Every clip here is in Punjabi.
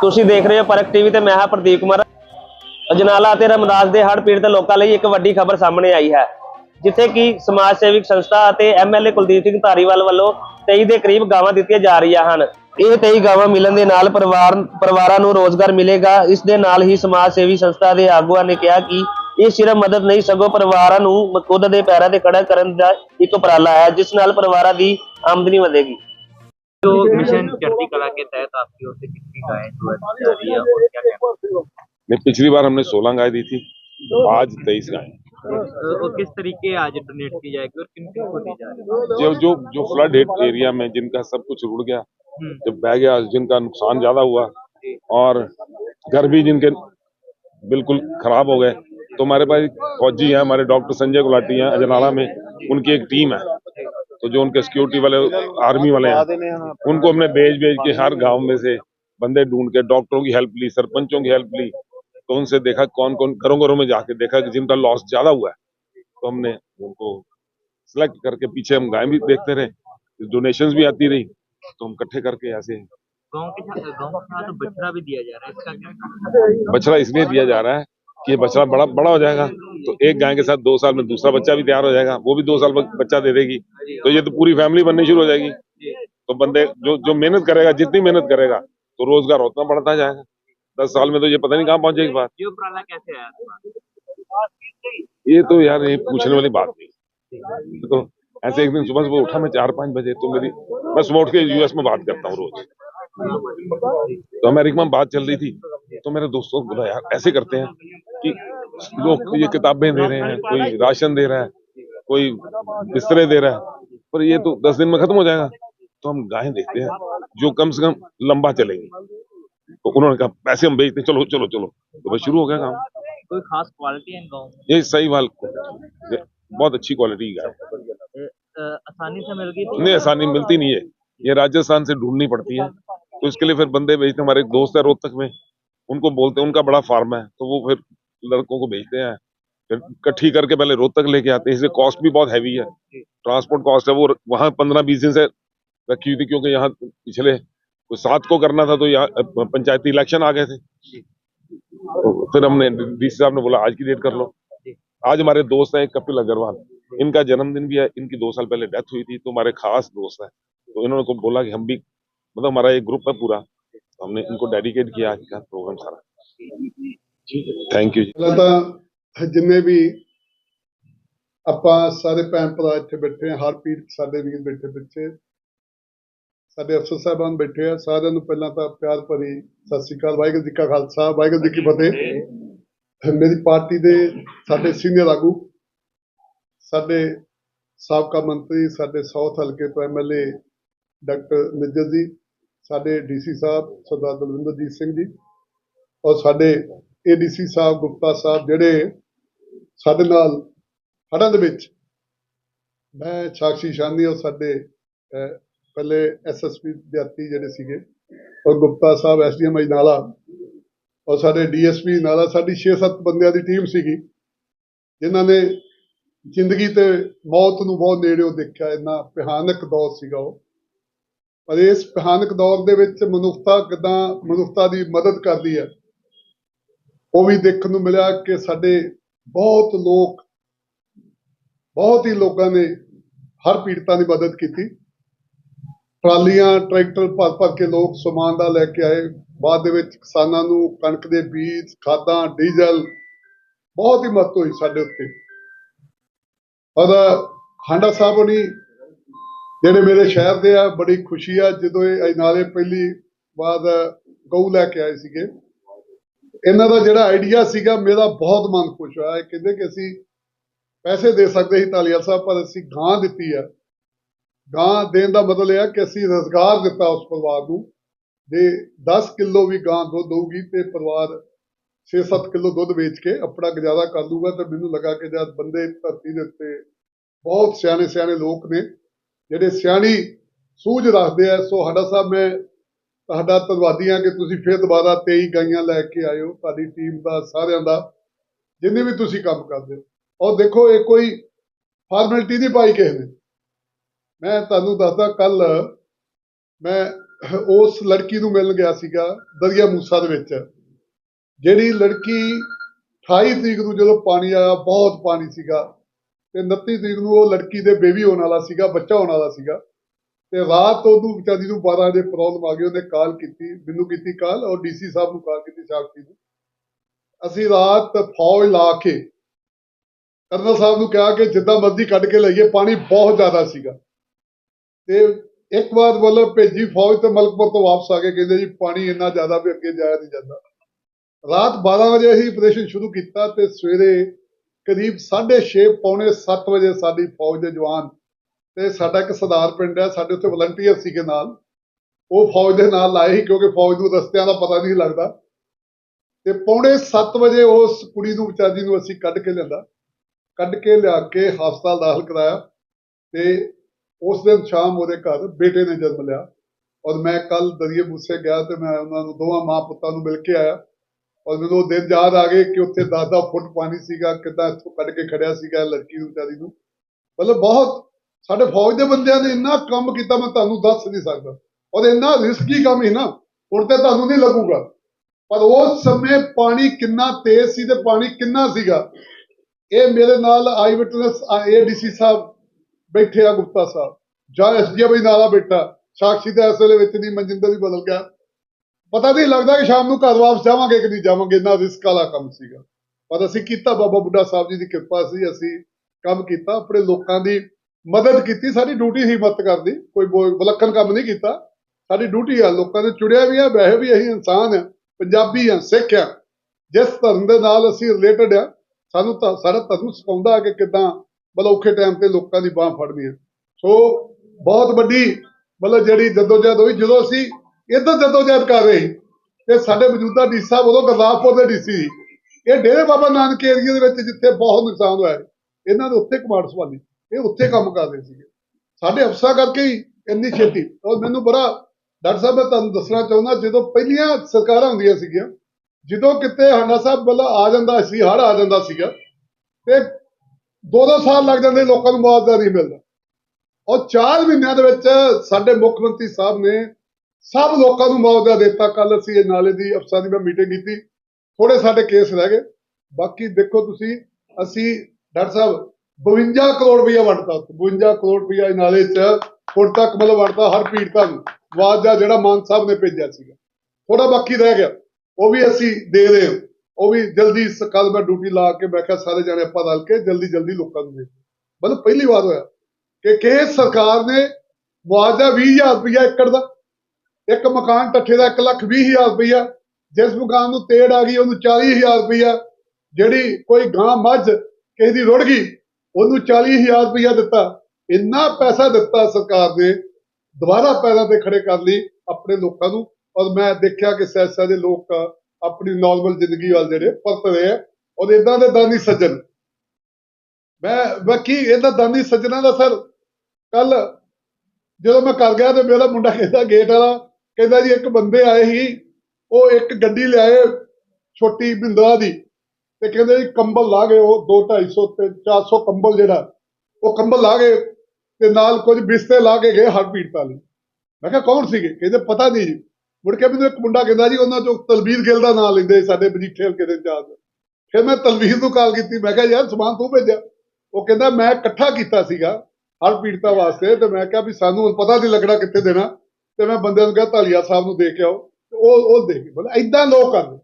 ਤੁਸੀਂ ਦੇਖ ਰਹੇ ਹੋ ਪਰਖ ਟੀਵੀ ਤੇ ਮੈਂ ਹਾਂ ਪ੍ਰਦੀਪ ਕੁਮਾਰ। ਅਜਨਾਲਾ ਅਤੇ ਰਮਦਾਸ ਦੇ ਹੜ੍ਹ ਪੀੜਤ ਲੋਕਾਂ ਲਈ ਇੱਕ ਵੱਡੀ ਖਬਰ ਸਾਹਮਣੇ ਆਈ ਹੈ, ਜਿੱਥੇ ਕਿ ਸਮਾਜ ਸੇਵਿਕ ਸੰਸਥਾ ਅਤੇ ਐਮਐਲਏ ਕੁਲਦੀਪ ਸਿੰਘ ਧਾਰੀਵਾਲ ਵੱਲੋਂ 23 ਦੇ ਕਰੀਬ ਗਾਵਾਂ ਦਿੱਤੀਆਂ ਜਾ ਰਹੀਆਂ ਹਨ। ਇਹ 23 ਗਾਵਾਂ ਮਿਲਣ ਦੇ ਨਾਲ ਪਰਿਵਾਰ, ਪਰਿਵਾਰਾਂ ਨੂੰ ਰੋਜ਼ਗਾਰ ਮਿਲੇਗਾ। ਇਸ ਦੇ ਨਾਲ ਹੀ ਸਮਾਜ ਸੇਵੀ ਸੰਸਥਾ ਦੇ ਆਗੂਆਂ ਨੇ ਕਿਹਾ ਕਿ ਇਹ ਸਿਰਫ ਮਦਦ ਨਹੀਂ, ਸਗੋਂ ਪਰਿਵਾਰਾਂ ਨੂੰ ਖੁਦ ਦੇ ਪੈਰਾਂ ਤੇ ਖੜਾ ਕਰਨ ਦਾ ਇੱਕ ਉਪਰਾਲਾ ਹੈ, ਜਿਸ ਨਾਲ ਪਰਿਵਾਰਾਂ ਦੀ ਆਮਦਨੀ ਵਧੇਗੀ। जो मिशन चढ़ती कला के तहत आपकी ओर से कितनी गायें जो दी जा रही है और क्या कहना नहीं पिछली बार हमने 16 गाय दी थी आज 23 गाय। और किस तरीके आज डोनेट की जाएगी और किन किन को दी जा रही है? जो जो जो फ्लड एरिया में जिनका सब कुछ रुड़ गया हम्म, जब बह गया जिनका नुकसान ज़्यादा हुआ और घर भी जिनके बिल्कुल खराब हो गए तो हमारे पास फौजी हैं हमारे डॉक्टर संजय गुलाटी हैं अजनाला में उनकी एक टीम है। तो जो उनके सिक्योरिटी वाले आर्मी वाले हैं उनको हमने भेज भेज के हर गाँव में से बंदे ढूंढ के डॉक्टरों की हेल्प ली सरपंचों की हेल्प ली तो उनसे देखा कौन कौन घरों घरों में जाके देखा कि जिनका लॉस ज़्यादा हुआ है तो हमने उनको सिलेक्ट करके पीछे हम गाय भी देखते रहे डोनेशन भी आती रही तो हम इकट्ठे करके ऐसे गाँव के साथ गाँव के बछड़ा भी दिया जा रहा है इसका क्या है? बछड़ा इसलिए दिया जा रहा है कि ये बछड़ा बड़ा बड़ा हो जाएगा। तो एक गाय के साथ दो साल में दूसरा बच्चा भी तैयार हो जाएगा वो भी दो साल बच्चा दे देगी। तो ये तो पूरी फैमिली बननी शुरू हो जाएगी। तो बंदे जो जो मेहनत करेगा जितनी मेहनत करेगा तो रोज़गार उतना बढ़ता जाएगा। दस साल में तो ये पता नहीं कहाँ पहुंचेगी बात। ये तो यार ये पूछने वाली बात नहीं। तो ऐसे एक दिन सुबह सुबह उठा मैं चार पाँच बजे तो मेरी मैं सुबह उठ के यूएस में बात करता हूँ रोज। तो अमेरिका में बात चल रही थी तो मेरे दोस्तों बोला यार ऐसे करते हैं कि लोग ये किताबें दे रहे हैं कोई राशन दे रहा है कोई बिस्तरे दे रहा है पर ये तो दस दिन में खत्म हो जाएगा। तो हम गायें देखते हैं जो कम से कम लंबा चलेंगी। तो उन्होंने कहा पैसे हम बेचते चलो चलो चलो। तो बस शुरू हो गया काम। कोई खास क्वालिटी है इन गाँव में? ये सही वाल बहुत अच्छी क्वालिटी की गाय आसानी से मिल गई नहीं आसानी मिलती नहीं है। ये राजस्थान से ढूंढनी पड़ती है। तो इसके लिए फिर बंदे भेजते। हमारे दोस्त है रोहतक में। उनको बोलते हैं उनका बड़ा फार्म है। तो वो फिर लड़कों को भेजते हैं। फिर इकट्ठी करके पहले रोहतक लेके आते हैं, इसलिए कॉस्ट भी बहुत हैवी है। ट्रांसपोर्ट कॉस्ट है, वो वहाँ पंद्रह बीस दिन से रखी हुई थी, क्योंकि यहाँ पिछले सात को करना था तो यहाँ पंचायती इलेक्शन आ गए थे। तो फिर हमने डीसी साहब ने बोला, आज की डेट कर लो। आज हमारे दोस्त हैं कपिल अग्रवाल। इनका जन्मदिन भी है, इनकी दो साल पहले डेथ हुई थी तो हमारे खास दोस्त हैं। तो इन्होंने को बोला कि हम भी मतलब हमारा एक ग्रुप है पूरा। तो हमने इनको डेडिकेट किया आज का प्रोग्राम सारा। ਥੈਂਕ ਯੂ ਜੀ ਪਹਿਲਾਂ ਜਿੰਨੇ ਵੀ ਆਪਾਂ ਸਾਰੇ ਭੈਣ ਭਰਾ ਇੱਥੇ ਬੈਠੇ ਹਰ ਪੀੜ ਸਾਡੇ ਵੀਰ ਬੈਠੇ ਬੱਚੇ ਸਾਡੇ ਅਫਸਰ ਸਾਹਿਬਾਨ ਬੈਠੇ ਆ, ਸਾਰਿਆਂ ਨੂੰ ਪਹਿਲਾਂ ਤਾਂ ਪਿਆਰ ਭਰੀ ਸਤਿ ਸ੍ਰੀ ਅਕਾਲ, ਵਾਹਿਗੁਰੂ ਜੀ ਕਾ ਖਾਲਸਾ, ਵਾਹਿਗੁਰੂ ਜੀ ਕੀ ਫਤਿਹ। ਮੇਰੀ ਪਾਰਟੀ ਦੇ ਸਾਡੇ ਸੀਨੀਅਰ ਆਗੂ, ਸਾਡੇ ਸਾਬਕਾ ਮੰਤਰੀ, ਸਾਡੇ ਸਾਊਥ ਹਲਕੇ ਤੋਂ ਐਮਐਲਏ ਡਾਕਟਰ ਨਿੱਜਰ ਜੀ, ਸਾਡੇ ਡੀਸੀ ਸਾਹਿਬ, ਸਰਦਾਰ ਦਲਵਿੰਦਰਜੀਤ ਸਿੰਘ ਜੀ, ਔਰ ਸਾਡੇ ਏਡੀਸੀ ਸਾਹਿਬ ਗੁਪਤਾ ਸਾਹਿਬ ਜਿਹੜੇ ਸਾਡੇ ਨਾਲ ਹੜ੍ਹਾਂ ਦੇ ਵਿੱਚ ਮੈਂ ਸਾਕਸ਼ੀ ਸ਼ਾਨੀ ਔਰ ਸਾਡੇ ਅਹ, ਪਹਿਲੇ ਐਸਐਸਪੀ ਵਿਦਿਆਰਥੀ ਜਿਹੜੇ ਸੀਗੇ ਔਰ ਗੁਪਤਾ ਸਾਹਿਬ ਐਸਡੀਐਮ ਨਾਲਾ ਔਰ ਸਾਡੇ ਡੀਐਸਪੀ ਨਾਲਾ ਸਾਡੀ 6-7 ਬੰਦਿਆਂ ਦੀ ਟੀਮ ਸੀਗੀ ਜਿਨ੍ਹਾਂ ਨੇ ਜ਼ਿੰਦਗੀ ਤੇ ਮੌਤ ਨੂੰ ਬਹੁਤ ਨੇੜਿਓਂ ਦੇਖਿਆ ਇੰਨਾ ਭਿਆਨਕ ਦੌਰ ਸੀਗਾ ਉਹ। ਪਰ ਇਸ ਭਿਆਨਕ ਦੌਰ ਦੇ ਵਿੱਚ ਮਨੁੱਖਤਾ ਕਿਦਾਂ ਮਨੁੱਖਤਾ ਦੀ ਮਦਦ ਕਰਦੀ ਹੈ ਉਹ ਵੀ ਦੇਖਣ ਨੂੰ ਮਿਲਿਆ ਕਿ ਸਾਡੇ ਬਹੁਤ ਲੋਕ, ਬਹੁਤ ਹੀ ਲੋਕਾਂ ਨੇ ਹਰ ਪੀੜਤਾਂ ਦੀ ਮਦਦ ਕੀਤੀ। ਟਰਾਲੀਆਂ, ਟਰੈਕਟਰ ਭਰ ਭਰ ਕੇ ਲੋਕ ਸਮਾਨ ਦਾ ਲੈ ਕੇ ਆਏ। ਬਾਅਦ ਦੇ ਵਿੱਚ ਕਿਸਾਨਾਂ ਨੂੰ ਕਣਕ ਦੇ ਬੀਜ, ਖਾਦਾਂ, ਡੀਜ਼ਲ ਬਹੁਤ ਹੀ ਮਦਦ ਹੋਈ ਸਾਡੇ ਉੱਤੇ। ਔਰ ਹਾਂਡਾ ਸਾਹਿਬ ਹੋਣੀ ਜਿਹੜੇ ਮੇਰੇ ਸ਼ਹਿਰ ਦੇ ਆ, ਬੜੀ ਖੁਸ਼ੀ ਆ ਜਦੋਂ ਇਹ ਅਜਨਾਲੇ ਪਹਿਲੀ ਵਾਰ ਗਊ ਲੈ ਕੇ ਆਏ ਸੀਗੇ। ਇਹਨਾਂ ਦਾ ਜਿਹੜਾ ਆਈਡੀਆ ਸੀਗਾ, ਮੇਰਾ ਬਹੁਤ ਮਨ ਖੁਸ਼ ਹੋਇਆ। ਇਹ ਕਹਿੰਦੇ ਕਿ ਅਸੀਂ ਪੈਸੇ ਦੇ ਸਕਦੇ ਸੀ, ਤਾਲੀਵਾਲ ਸਾਹਿਬ, ਪਰ ਅਸੀਂ ਗਾਂ ਦਿੱਤੀ ਆ। ਗਾਂ ਦੇਣ ਦਾ ਮਤਲਬ ਇਹ ਹੈ ਕਿ ਅਸੀਂ ਰੋਜ਼ਗਾਰ ਦਿੱਤਾ ਉਸ ਪਰਿਵਾਰ ਨੂੰ। ਜੇ 10 ਕਿਲੋ ਵੀ ਗਾਂ ਦੁੱਧ ਦਊਗੀ ਤੇ ਪਰਿਵਾਰ 6-7 ਕਿਲੋ ਦੁੱਧ ਵੇਚ ਕੇ ਆਪਣਾ ਗੁਜ਼ਾਰਾ ਕਰ ਲੂਗਾ ਤੇ ਮੈਨੂੰ ਲੱਗਾ ਕਿ ਜਦ ਬੰਦੇ ਧਰਤੀ ਦੇ ਉੱਤੇ ਬਹੁਤ ਸਿਆਣੇ ਸਿਆਣੇ ਲੋਕ ਨੇ, ਜਿਹੜੇ ਸਿਆਣੀ ਸੂਝ ਰੱਖਦੇ ਆ, ਸੋ ਸਾਡਾ ਸਾਹਿਬ ਮੈਂ ਤੁਹਾਡਾ ਧੰਨਵਾਦੀ ਹਾਂ ਕਿ ਤੁਸੀਂ ਫਿਰ ਦੁਬਾਰਾ 23 ਗਾਈਆਂ ਲੈ ਕੇ ਆਇਓ ਤੁਹਾਡੀ ਟੀਮ ਦਾ, ਸਾਰਿਆਂ ਦਾ, ਜਿੰਨੇ ਵੀ ਤੁਸੀਂ ਕੰਮ ਕਰਦੇ ਹੋ। ਔਰ ਦੇਖੋ, ਇਹ ਕੋਈ ਫਾਰਮੈਲਿਟੀ ਨਹੀਂ ਪਾਈ ਕਿਸੇ ਨੇ। ਮੈਂ ਤੁਹਾਨੂੰ ਦੱਸਦਾ, ਕੱਲ ਮੈਂ ਉਸ ਲੜਕੀ ਨੂੰ ਮਿਲਣ ਗਿਆ ਸੀਗਾ, ਦਰਿਆ ਮੂਸਾ ਦੇ ਵਿੱਚ। ਜਿਹੜੀ ਲੜਕੀ 28 ਤਰੀਕ ਨੂੰ ਜਦੋਂ ਪਾਣੀ ਆਇਆ, ਬਹੁਤ ਪਾਣੀ ਸੀਗਾ। ਤੇ 29 ਤਰੀਕ ਨੂੰ ਉਹ ਲੜਕੀ ਦੇ ਬੇਬੀ ਹੋਣ ਵਾਲਾ ਸੀਗਾ, ਬੱਚਾ ਹੋਣ ਵਾਲਾ ਸੀਗਾ। ਤੇ ਰਾਤ ਉਹਨੂੰ ਵਿਚਾਰੀ ਨੂੰ 12 ਵਜੇ ਪ੍ਰੋਬਲਮ ਆ ਗਈ, ਉਹਨੇ ਕਾਲ ਕੀਤੀ, ਮੈਨੂੰ ਕੀਤੀ ਕਾਲ ਔਰ ਡੀਸੀ ਸਾਹਿਬ ਨੂੰ ਕਾਲ ਕੀਤੀ ਸ਼ਾਕਤੀ ਨੂੰ। ਅਸੀਂ ਰਾਤ ਫੌਜ ਲਾ ਕੇ ਕਰਨਲ ਸਾਹਿਬ ਨੂੰ ਕਿਹਾ ਕਿ ਜਿੱਦਾਂ ਮਰਜ਼ੀ ਕੱਢ ਕੇ ਲਈਏ, ਪਾਣੀ ਬਹੁਤ ਜ਼ਿਆਦਾ ਸੀਗਾ। ਤੇ ਇੱਕ ਵਾਰ ਵੱਲੋਂ ਭੇਜੀ ਫੌਜ ਤੇ ਮਲਕਪੁਰ ਤੋਂ ਵਾਪਸ ਆ ਕੇ ਕਹਿੰਦੇ ਜੀ, ਪਾਣੀ ਇੰਨਾ ਜ਼ਿਆਦਾ ਵੀ ਅੱਗੇ ਜਾਇਆ ਨਹੀਂ ਜਾਂਦਾ। ਰਾਤ 12 ਵਜੇ ਅਸੀਂ ਆਪਰੇਸ਼ਨ ਸ਼ੁਰੂ ਕੀਤਾ ਤੇ ਸਵੇਰੇ ਕਰੀਬ 6:30 ਪੌਣੇ 7 ਵਜੇ ਸਾਡੀ ਫੌਜ ਦੇ ਜਵਾਨ ਤੇ ਸਾਡਾ ਇੱਕ ਸਰਦਾਰ ਪਿੰਡ ਹੈ, ਸਾਡੇ ਉੱਥੇ ਵਲੰਟੀਅਰ ਸੀਗੇ ਨਾਲ। ਉਹ ਫੌਜ ਦੇ ਨਾਲ ਲਾਏ ਸੀ ਕਿਉਂਕਿ ਫੌਜ ਨੂੰ ਰਸਤਿਆਂ ਦਾ ਪਤਾ ਨਹੀਂ ਲੱਗਦਾ। ਤੇ ਪੌਣੇ 7 ਵਜੇ ਉਸ ਕੁੜੀ ਨੂੰ ਵਿਚਾਰੀ ਨੂੰ ਅਸੀਂ ਕੱਢ ਕੇ ਲਿਆਂਦਾ। ਕੱਢ ਕੇ ਲਿਆ ਕੇ ਹਸਪਤਾਲ ਦਾਖਲ ਕਰਾਇਆ ਤੇ ਉਸ ਦਿਨ ਸ਼ਾਮ ਉਹਦੇ ਘਰ ਬੇਟੇ ਨੇ ਜਨਮ ਲਿਆ। ਔਰ ਮੈਂ ਕੱਲ ਦਰਿਏ ਮੂਸੇ ਗਿਆ ਤੇ ਮੈਂ ਉਹਨਾਂ ਨੂੰ, ਦੋਵਾਂ ਮਾਂ ਪੁੱਤਾਂ ਨੂੰ ਮਿਲ ਕੇ ਆਇਆ। ਔਰ ਮੈਨੂੰ ਉਹ ਦਿਨ ਯਾਦ ਆ ਗਏ ਕਿ ਉੱਥੇ 10-10 ਫੁੱਟ ਪਾਣੀ ਸੀਗਾ, ਕਿੱਦਾਂ ਇੱਥੋਂ ਕੱਢ ਕੇ ਖੜਿਆ ਸੀਗਾ ਲੜਕੀ ਨੂੰ ਵਿਚਾਰੀ ਨੂੰ। ਮਤਲਬ ਬਹੁਤ ਸਾਡੇ ਫੌਜ ਦੇ ਬੰਦਿਆਂ ਨੇ ਇੰਨਾ ਕੰਮ ਕੀਤਾ, ਮੈਂ ਤੁਹਾਨੂੰ ਦੱਸ ਨਹੀਂ ਸਕਦਾ। ਔਰ ਇੰਨਾ ਰਿਸਕੀ ਕੰਮ ਸੀ ਨਾ, ਹੁਣ ਤੇ ਤੁਹਾਨੂੰ ਨਹੀਂ ਲੱਗੂਗਾ। ਪਰ ਉਸ ਸਮੇਂ ਪਾਣੀ ਕਿੰਨਾ ਤੇਜ਼ ਸੀ ਤੇ ਪਾਣੀ ਕਿੰਨਾ ਸੀਗਾ। ਇਹ ਮੇਰੇ ਨਾਲ ਆਈ ਵਿਟਨੈਸ ਏਡੀਸੀ ਸਾਹਿਬ ਬੈਠੇ ਆ, ਗੁਪਤਾ ਸਾਹਿਬ। ਜਾਂ ਐਸਡੀਐਮ ਵੀ ਨਾਲਾ ਬੈਠਾ। ਸਾਕਸ਼ੀ ਦਾ ਇਸ ਵੇਲੇ ਵਿੱਚ ਨਹੀਂ, ਮਨਜਿੰਦਰ ਵੀ ਬਦਲ ਗਿਆ। ਪਤਾ ਨਹੀਂ ਲੱਗਦਾ ਕਿ ਸ਼ਾਮ ਨੂੰ ਘਰ ਵਾਪਸ ਜਾਵਾਂਗੇ ਕਿ ਨਹੀਂ ਜਾਵਾਂਗੇ, ਇੰਨਾ ਰਿਸਕ ਵਾਲਾ ਕੰਮ ਸੀਗਾ। ਪਰ ਅਸੀਂ ਕੀਤਾ ਬਾਬਾ ਬੁੱਢਾ ਸਾਹਿਬ ਜੀ ਦੀ ਕਿਰਪਾ ਸੀ, ਅਸੀਂ ਕੰਮ ਕੀਤਾ। ਆਪਣੇ ਲੋਕਾਂ ਦੀ ਮਦਦ ਕੀਤੀ, ਸਾਡੀ ਡਿਊਟੀ ਸੀ ਮਦਦ ਕਰਦੀ। ਕੋਈ ਵਿਲੱਖਣ ਕੰਮ ਨਹੀਂ ਕੀਤਾ। ਸਾਡੀ ਡਿਊਟੀ ਆ, ਲੋਕਾਂ ਨੇ ਚੁੜਿਆ ਵੀ ਆ, ਵੈਸੇ ਵੀ ਅਸੀਂ ਇਨਸਾਨ ਆ, ਪੰਜਾਬੀ ਆ, ਸਿੱਖ ਆ। ਜਿਸ ਧਰਮ ਦੇ ਨਾਲ ਅਸੀਂ ਰਿਲੇਟਡ ਆ, ਸਾਨੂੰ ਤਾਂ ਸਾਡਾ ਧਰਮ ਸਿਖਾਉਂਦਾ ਕਿ ਕਿਦਾਂ ਮਤਲਬ ਔਖੇ ਟਾਈਮ ਤੇ ਲੋਕਾਂ ਦੀ ਬਾਹ ਫੜਨੀ ਹੈ ਸੋ, ਬਹੁਤ ਵੱਡੀ ਮਤਲਬ ਜਿਹੜੀ ਜਦੋਜਹਿਦ ਹੋਈ, ਜਦੋਂ ਅਸੀਂ ਇੱਧਰ ਜਦੋਜਹਿਦ ਕਰ ਰਹੇ ਸੀ, ਤੇ ਸਾਡੇ ਮੌਜੂਦਾ ਡੀ ਸਾਹਿਬ ਉਦੋਂ ਗੁਰਦਾਸਪੁਰ ਦੇ ਡੀਸੀ ਸੀ। ਇਹ ਡੇਰੇ ਬਾਬਾ ਨਾਨਕ ਏਰੀਆ ਦੇ ਵਿੱਚ ਜਿੱਥੇ ਬਹੁਤ ਨੁਕਸਾਨ ਹੋਇਆ ਇਹਨਾਂ ਦੇ ਉੱਥੇ ਕਮਾਂਡ ਸੰਭਾਲੀ ਇਹ ਉੱਥੇ ਕੰਮ ਕਰਦੇ ਸੀਗੇ। ਸਾਡੇ ਅਫਸਰਾਂ ਕਰਕੇ ਹੀ ਇੰਨੀ ਛੇਤੀ। ਔਰ ਮੈਨੂੰ ਬੜਾ ਡਾਕਟਰ ਸਾਹਿਬ, ਮੈਂ ਤੁਹਾਨੂੰ ਦੱਸਣਾ ਚਾਹੁੰਦਾ, ਜਦੋਂ ਪਹਿਲੀਆਂ ਸਰਕਾਰਾਂ ਹੁੰਦੀਆਂ ਸੀਗੀਆਂ, ਜਦੋਂ ਕਿਤੇ ਹਾਂਡਾ ਸਾਹਿਬ ਵੱਲ ਆ ਜਾਂਦਾ ਸੀ ਹੜ ਆ ਜਾਂਦਾ ਸੀਗਾ, ਤੇ ਦੋ ਦੋ ਸਾਲ ਲੱਗ ਜਾਂਦੇ, ਲੋਕਾਂ ਨੂੰ ਮੁਆਵਜ਼ਾ ਨਹੀਂ ਮਿਲਦਾ। ਔਰ 4 ਮਹੀਨਿਆਂ ਦੇ ਵਿੱਚ ਸਾਡੇ ਮੁੱਖ ਮੰਤਰੀ ਸਾਹਿਬ ਨੇ ਸਭ ਲੋਕਾਂ ਨੂੰ ਮੁਆਵਜ਼ਾ ਦਿੱਤਾ। ਕੱਲ ਅਸੀਂ ਇਹ ਨਾਲੇ ਦੀ ਅਫਸਰਾਂ ਦੀ ਮੈਂ ਮੀਟਿੰਗ ਕੀਤੀ। ਥੋੜੇ ਸਾਡੇ ਕੇਸ ਰਹਿ ਗਏ। ਬਾਕੀ ਦੇਖੋ ਤੁਸੀਂ, ਅਸੀਂ ਡਾਕਟਰ ਸਾਹਿਬ 52 ਕਰੋੜ ਰੁਪਇਆ ਵੰਡਤਾ 52 ਕਰੋੜ ਰੁਪਇਆ ਇਹ ਨਾਲੇ 'ਚ ਹੁਣ ਤੱਕ ਮਤਲਬ ਵੰਡਤਾ ਹਰ ਪੀੜਤਾ ਨੂੰ। ਮੁਆਵਜ਼ਾ ਜਿਹੜਾ ਮਾਨ ਸਾਹਿਬ ਨੇ ਭੇਜਿਆ ਸੀਗਾ। ਥੋੜਾ ਬਾਕੀ ਰਹਿ ਗਿਆ। ਉਹ ਵੀ ਅਸੀਂ ਦੇ ਰਹੇ ਹਾਂ। ਉਹ ਵੀ ਜਲਦੀ ਕੱਲ ਮੈਂ ਡਿਊਟੀ ਲਾ ਕੇ ਮੈਂ ਕਿਹਾ ਸਾਰੇ ਜਾਣੇ ਆਪਾਂ ਰਲ ਕੇ ਜਲਦੀ ਜਲਦੀ ਲੋਕਾਂ ਨੂੰ ਦੇ ਮਤਲਬ ਪਹਿਲੀ ਵਾਰ ਹੋਇਆ। ਕਿ ਕਿਸ ਸਰਕਾਰ ਨੇ ਮੁਆਵਜ਼ਾ 20000 ਰੁਪਇਆ ਏਕੜ ਦਾ। ਇੱਕ ਮਕਾਨ ਟੱਠੇ ਦਾ 1 ਲੱਖ 20000 ਰੁਪਇਆ। ਜਿਸ ਮਕਾਨ ਨੂੰ ਤੇੜ ਆ ਗਈ, ਉਹਨੂੰ 40000 ਰੁਪਇਆ। ਜਿਹੜੀ ਕੋਈ ਗਾਂ ਮੱਝ ਕਿਸੇ ਦੀ ਰੁੜ ਗਈ ਉਹਨੂੰ 40000 ਰੁਪਇਆ ਦਿੱਤਾ। ਇੰਨਾ ਪੈਸਾ ਦਿੱਤਾ ਸਰਕਾਰ ਨੇ, ਦੁਬਾਰਾ ਪੈਰਾਂ ਤੇ ਖੜੇ ਕਰ ਲਈ ਆਪਣੇ ਲੋਕਾਂ ਨੂੰ। ਔਰ ਮੈਂ ਦੇਖਿਆ ਕਿ ਸੈਸਾ ਦੇ ਲੋਕ ਆਪਣੀ ਨਾਰਮਲ ਜ਼ਿੰਦਗੀ ਵੱਲ ਜਿਹੜੇ ਪਰਤ ਰਹੇ ਆ, ਔਰ ਇਦਾਂ ਦੇ ਦਾਨੀ ਸੱਜਣ। ਮੈਂ ਬਾਕੀ ਇਹਦਾ ਦਾਨੀ ਸੱਜਣਾ ਦਾ ਸਰ ਕੱਲ ਜਦੋਂ ਮੈਂ ਕਰ ਗਿਆ ਤੇ ਮੇਰਾ ਮੁੰਡਾ ਕਹਿੰਦਾ, ਗੇਟ ਵਾਲਾ, ਕਹਿੰਦਾ ਜੀ ਇੱਕ ਬੰਦੇ ਆਏ ਸੀ, ਉਹ ਇੱਕ ਗੱਡੀ ਲਿਆਏ, ਛੋਟੀ ਬਿੰਦਰਾ ਦੀ। ਤੇ ਕਹਿੰਦੇ ਜੀ ਕੰਬਲ ਲਾ ਗਏ ਉਹ 2 250 ਤੇ 400 ਕੰਬਲ ਜਿਹੜਾ, ਉਹ ਕੰਬਲ ਲਾ ਗਏ ਤੇ ਨਾਲ ਕੁਝ ਬਿਸਤੇ ਲਾ ਕੇ ਗਏ ਹਰ ਪੀੜਤਾਂ ਲਈ ਮੈਂ ਕਿਹਾ ਕੌਣ ਸੀਗੇ? ਕਹਿੰਦੇ ਪਤਾ ਨਹੀਂ ਜੀ। ਮੁੜ ਕੇ ਮੈਨੂੰ ਇੱਕ ਮੁੰਡਾ ਕਹਿੰਦਾ ਜੀ, ਉਹਨਾਂ ਚੋਂ ਤਲਵੀਰ ਗਿੱਲ ਦਾ ਨਾਮ ਲੈਂਦੇ ਸਾਡੇ ਮਜੀਠੇ ਹਲਕੇ ਦੇ ਇੰਚਾਰਜ। ਫਿਰ ਮੈਂ ਤਲਵੀਰ ਨੂੰ ਕਾਲ ਕੀਤੀ, ਮੈਂ ਕਿਹਾ ਯਾਰ ਸਮਾਨ ਤੂੰ ਭੇਜਿਆ। ਉਹ ਕਹਿੰਦਾ ਮੈਂ ਇਕੱਠਾ ਕੀਤਾ ਸੀਗਾ ਹਰ ਪੀੜਤਾ ਵਾਸਤੇ ਤੇ ਮੈਂ ਕਿਹਾ ਵੀ ਸਾਨੂੰ ਪਤਾ ਨਹੀਂ ਲੱਗਣਾ ਕਿੱਥੇ ਦੇਣਾ। ਤੇ ਮੈਂ ਬੰਦਿਆਂ ਨੂੰ ਕਿਹਾ ਧਾਲੀਆ ਸਾਹਿਬ ਨੂੰ ਦੇ ਕੇ ਆਓ। ਤੇ ਉਹ ਉਹ ਦੇ ਕੇ ਬੋਲੇ ਐਦਾਂ ਲੋਕ ਕਰਦੇ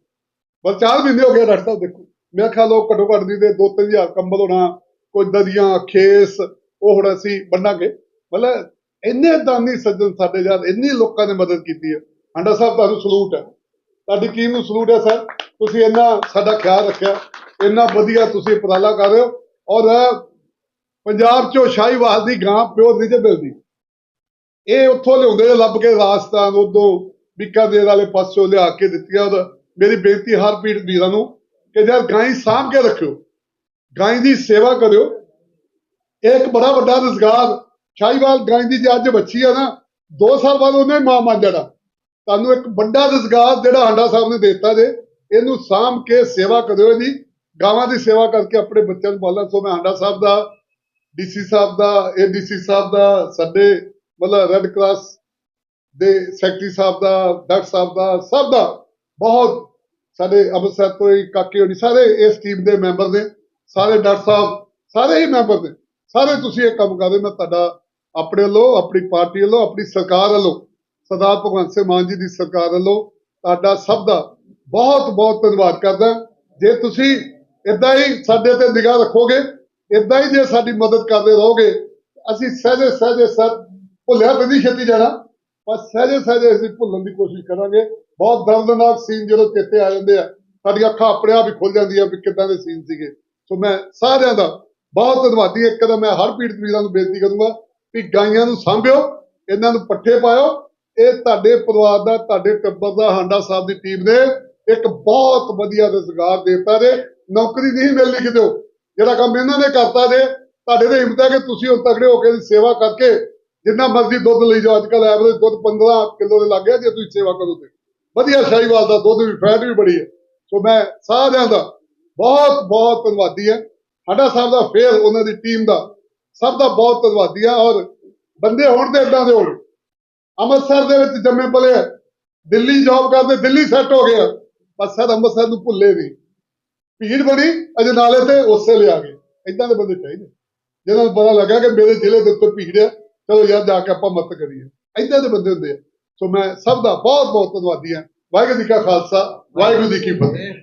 ਬਸ ਚਾਰ ਮਹੀਨੇ ਹੋ ਗਏ ਡਾਕਟਰ ਸਾਹਿਬ ਦੇਖੋ। ਮੈਂ ਖਿਆਲ ਲੋਕ ਘੱਟੋ ਘੱਟ ਦੀ ਤੇ 2-3000 ਕੰਬਲ ਹੋਣਾ, ਕੋਈ ਦਰੀਆਂ, ਖੇਸ, ਉਹ ਹੁਣ ਅਸੀਂ ਬੰਨਾਂਗੇ। ਮਤਲਬ ਇੰਨੇ ਦਾਨੀ ਸੱਜਣ ਸਾਡੇ ਯਾਰ, ਇੰਨੀ ਲੋਕਾਂ ਨੇ ਮਦਦ ਕੀਤੀ ਹੈ। ਹਾਂਡਾ ਸਾਹਿਬ, ਤੁਹਾਨੂੰ ਸਲੂਟ ਹੈ। ਤੁਹਾਡੀ ਟੀਮ ਨੂੰ ਸਲੂਟ ਹੈ, ਸਰ। ਤੁਸੀਂ ਇੰਨਾ ਸਾਡਾ ਖਿਆਲ ਰੱਖਿਆ। ਇੰਨਾ ਵਧੀਆ ਤੁਸੀਂ ਉਪਰਾਲਾ ਕਰ ਰਹੇ ਹੋ। ਔਰ ਪੰਜਾਬ ਚੋਂ ਸ਼ਾਹੀਵਾਲ ਦੀ ਗਾਂ ਪਿਓ ਨਹੀਂ ਜੇ ਮਿਲਦੀ। ਇਹ ਉੱਥੋਂ ਲਿਆਉਂਦੇ ਲੱਭ ਕੇ ਰਾਜਸਥਾਨ, ਉਦੋਂ ਬੀਕਾਨੇਰ ਵਾਲੇ ਪਾਸੋਂ ਲਿਆ ਕੇ ਦਿੱਤੀਆਂ। ਔਰ ਮੇਰੀ ਬੇਨਤੀ ਹਰ ਪੀੜ ਵੀਰਾਂ ਨੂੰ ਕਿ ਯਾਰ ਗਾਂ ਸਾਂਭ ਕੇ ਰੱਖਿਓ ਗਾਂ ਦੀ ਸੇਵਾ ਕਰਿਓ। ਇਹ ਇੱਕ ਬੜਾ ਵੱਡਾ ਰੁਜ਼ਗਾਰ, ਸ਼ਾਹੀਵਾਲ ਗਾਂ ਦੀ ਜੇ ਅੱਜ ਬੱਚੀ ਆ ਨਾ 2 ਸਾਲ ਬਾਅਦ ਉਹਨੇ ਮਾਂ ਮੰਨ ਜਾਣਾ। ਤੁਹਾਨੂੰ ਇੱਕ ਵੱਡਾ ਰੁਜ਼ਗਾਰ ਜਿਹੜਾ ਹਾਂਡਾ ਸਾਹਿਬ ਨੇ ਦਿੱਤਾ ਜੇ, ਇਹਨੂੰ ਸਾਂਭ ਕੇ ਸੇਵਾ ਕਰਿਓ ਇਹਦੀ, ਗਾਵਾਂ ਦੀ ਸੇਵਾ ਕਰਕੇ ਆਪਣੇ ਬੱਚਿਆਂ ਨੂੰ ਪਾਲਣਾ। ਸੋ ਮੈਂ ਹਾਂਡਾ ਸਾਹਿਬ ਦਾ, ਡੀਸੀ ਸਾਹਿਬ ਦਾ, ਏਡੀਸੀ ਸਾਹਿਬ ਦਾ, ਸਾਡੇ ਮਤਲਬ ਰੈੱਡ ਕਰਾਸ ਦੇ ਸੈਕਟਰੀ ਸਾਹਿਬ ਦਾ, ਡਾਕਟਰ ਸਾਹਿਬ ਦਾ, ਸਭ ਦਾ ਬਹੁਤ ਸਾਡੇ ਅੰਮ੍ਰਿਤਸਰ ਤੋਂ ਹੀ ਕਾਕੇ ਹੋਣੀ, ਸਾਰੇ ਇਸ ਟੀਮ ਦੇ ਮੈਂਬਰ ਨੇ, ਸਾਰੇ ਡਾਕਟਰ ਸਾਹਿਬ, ਸਾਰੇ ਹੀ ਮੈਂਬਰ ਨੇ। ਸਾਰੇ ਤੁਸੀਂ ਇਹ ਕੰਮ ਕਰਦੇ ਮੈਂ ਤੁਹਾਡਾ, ਆਪਣੇ ਵੱਲੋਂ, ਆਪਣੀ ਪਾਰਟੀ ਵੱਲੋਂ, ਆਪਣੀ ਸਰਕਾਰ ਵੱਲੋਂ, ਸਰਦਾਰ ਭਗਵੰਤ ਸਿੰਘ ਮਾਨ ਜੀ ਦੀ ਸਰਕਾਰ ਵੱਲੋਂ ਤੁਹਾਡਾ ਸਭ ਦਾ ਬਹੁਤ ਬਹੁਤ ਧੰਨਵਾਦ ਕਰਦਾ। ਜੇ ਤੁਸੀਂ ਇਦਾਂ ਹੀ ਸਾਡੇ ਤੇ ਨਿਗਾਹ ਰੱਖੋਗੇ ਇਦਾਂ ਹੀ ਜੇ ਸਾਡੀ ਮਦਦ ਕਰਦੇ ਰਹੋਗੇ, ਅਸੀਂ ਸਹਿਜੇ ਸਹਿਜੇ ਸਰ, ਭੁੱਲਿਆ ਤਾਂ ਛੇਤੀ ਜਾਣਾ। ਪਰ ਸਹਿਜੇ ਸਹਿਜੇ ਅਸੀਂ ਭੁੱਲਣ ਦੀ ਕੋਸ਼ਿਸ਼ ਕਰਾਂਗੇ। ਬਹੁਤ ਦਰਦਨਾਕ ਸੀਨ ਜਦੋਂ ਚੇਤੇ ਆ ਜਾਂਦੇ ਆ, ਸਾਡੀਆਂ ਅੱਖਾਂ ਆਪਣੇ ਆਪ ਹੀ ਖੁੱਲ ਜਾਂਦੀਆਂ ਵੀ ਕਿੱਦਾਂ ਦੇ ਸੀਨ ਸੀਗੇ। ਸੋ ਮੈਂ ਸਾਰਿਆਂ ਦਾ ਬਹੁਤ ਧੰਨਵਾਦੀ, ਇੱਕ ਤਾਂ ਮੈਂ ਹਰ ਪੀੜਤ ਵੀਰਾਂ ਨੂੰ ਬੇਨਤੀ ਕਰੂੰਗਾ ਵੀ ਗਾਈਆਂ ਨੂੰ ਸਾਂਭਿਓ, ਇਹਨਾਂ ਨੂੰ ਪੱਠੇ ਪਾਇਓ। ਇਹ ਤੁਹਾਡੇ ਪਰਿਵਾਰ ਦਾ, ਤੁਹਾਡੇ ਟੱਬਰ ਦਾ, ਹਾਂਡਾ ਸਾਹਿਬ ਦੀ ਟੀਮ ਨੇ ਇੱਕ ਬਹੁਤ ਵਧੀਆ ਰੁਜ਼ਗਾਰ ਦੇਤਾ ਜੇ। ਨੌਕਰੀ ਨਹੀਂ ਮਿਲਣੀ ਕਿਤੇ ਜਿਹੜਾ ਕੰਮ ਇਹਨਾਂ ਨੇ ਕਰਤਾ ਜੇ, ਤੁਹਾਡੇ ਤੇ ਹਿੰਮਤ ਹੈ ਕਿ ਤੁਸੀਂ ਹੁਣ ਤਕੜੇ ਹੋ ਕੇ ਇਹਦੀ ਸੇਵਾ ਕਰਕੇ ਜਿੰਨਾ ਮਰਜ਼ੀ ਦੁੱਧ ਲਈ ਜਾਓ ਅੱਜ ਕੱਲ ਐਵਰੇਜ ਦੁੱਧ 15 ਕਿਲੋ ਦੇ ਲੱਗ ਗਿਆ ਜੇ ਤੁਸੀਂ ਸੇਵਾ ਕਰੋ ਤੇ। ਵਧੀਆ ਸ਼ਾਹੀਵਾਲ ਦਾ ਦੁੱਧ ਵੀ ਫੈਟ ਵੀ ਬੜੀ ਹੈ। ਸੋ ਮੈਂ ਸਾਰਿਆਂ ਦਾ ਬਹੁਤ ਬਹੁਤ ਧੰਨਵਾਦੀ ਹੈ। ਸਾਡਾ ਸਾਹਿਬ ਦਾ ਫੇਰ ਉਹਨਾਂ ਦੀ ਟੀਮ ਦਾ ਸਭ ਦਾ ਬਹੁਤ ਧੰਨਵਾਦੀ ਹਾਂ ਔਰ ਬੰਦੇ ਹੋਣ ਤੇ ਇਦਾਂ ਦੇ ਹੋਣ। ਅੰਮ੍ਰਿਤਸਰ ਦੇ ਵਿੱਚ ਜੰਮੇ ਪਲੇ ਆ। ਦਿੱਲੀ ਜੌਬ ਕਰਦੇ, ਦਿੱਲੀ ਸੈੱਟ ਹੋ ਗਿਆ ਪਰ ਸਰ ਅੰਮ੍ਰਿਤਸਰ ਨੂੰ ਭੁੱਲੇ ਨਹੀਂ। ਭੀੜ ਬੜੀ ਬਣੀ ਅਜਨਾਲੇ ਤੇ ਉਸੇ ਲਿਆ ਗਏ। ਇਦਾਂ ਦੇ ਬੰਦੇ ਚਾਹੀਦੇ। ਜਿਹਨਾਂ ਨੂੰ ਪਤਾ ਲੱਗਾ ਕਿ ਮੇਰੇ ਜ਼ਿਲ੍ਹੇ ਦੇ ਉੱਤੇ ਭੀੜ ਹੈ। ਚਲੋ ਯਾਰ ਜਾ ਕੇ ਆਪਾਂ ਮਦਦ ਕਰੀਏ। ਇਦਾਂ ਦੇ ਬੰਦੇ ਹੁੰਦੇ ਆ। ਸੋ ਮੈਂ ਸਭ ਦਾ ਬਹੁਤ ਬਹੁਤ ਧੰਨਵਾਦੀ ਹਾਂ। ਵਾਹਿਗੁਰੂ ਜੀ ਕਾ ਖਾਲਸਾ, ਵਾਹਿਗੁਰੂ ਜੀ ਕੀ ਫਤਿਹ।